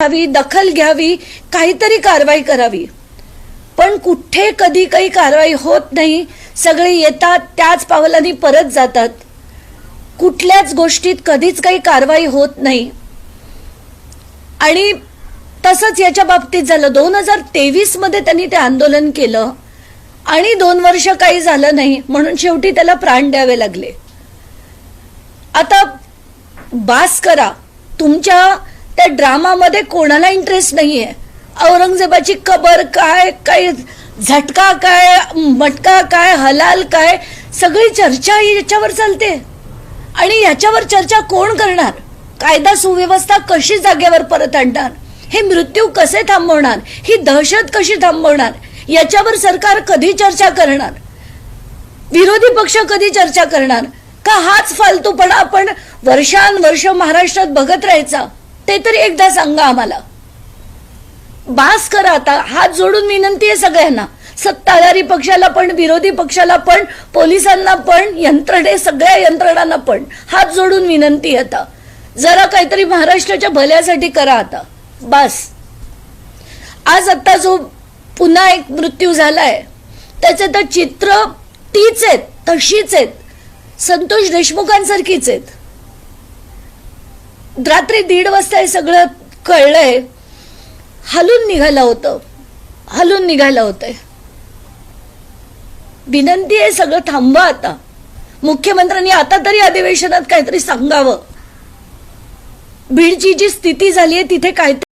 घ्यावी दखल घ्यावी काहीतरी कारवाई करावी. पण कुठे कधी काही कारवाई होत नाही सगळे येतात त्याच पावलांनी परत जातात. कुठल्याच गोष्टीत कधीच काही कारवाई होत नाही. आणि तसंच याच्या बाबतीत झालं. दोन हजार तेवीसमध्ये त्यांनी ते आंदोलन केलं. आणि दोन वर्ष काही झालं नाही म्हणून शेवटी त्याला प्राण द्यावे लागले. आता बास करा. तुमच्या त्या ड्रामामध्ये कोणाला इंटरेस्ट नाहीये? औरंगजेबाची कबर काय काय झटका काय मटका काय हलाल काय सगळी चर्चा याच्यावर चालते. आणि याच्यावर चर्चा कोण करणार? कायदा सुव्यवस्था कशी जागेवर परत आणणार? हे मृत्यू कसे थांबवणार? ही दहशत कशी थांबवणार? याच्यावर सरकार कधी चर्चा करणार? विरोधी पक्ष कधी चर्चा करणार? का हाच फालतूपणा आपण वर्षानुवर्ष महाराष्ट्रात बघत राहायचा? ते तरी एकदा सांगा आम्हाला. बास करा आता. हात जोडून विनंती आहे सगळ्यांना. सत्ताधारी पक्षाला पण विरोधी पक्षाला पण पोलिसांना पण यंत्रणे सगळ्या यंत्रणांना पण. हात जोडून विनंती आता. जरा काहीतरी महाराष्ट्राच्या भल्यासाठी करा आता. बास. आज आता जो पुन्हा एक मृत्यू झालाय त्याचे तर चित्र तीच आहेत तशीच आहेत. संतोष देशमुखांसारखीच आहेत. रात्री दीड वाजता हे सगळं कळलंय. हलून निघालं होतं. हलून निघालं होतंय. विनंती आहे सगळं थांबवा आता. मुख्यमंत्र्यांनी आता तरी अधिवेशनात काहीतरी सांगावं. बीडची जी स्थिती झाली आहे तिथे काहीतरी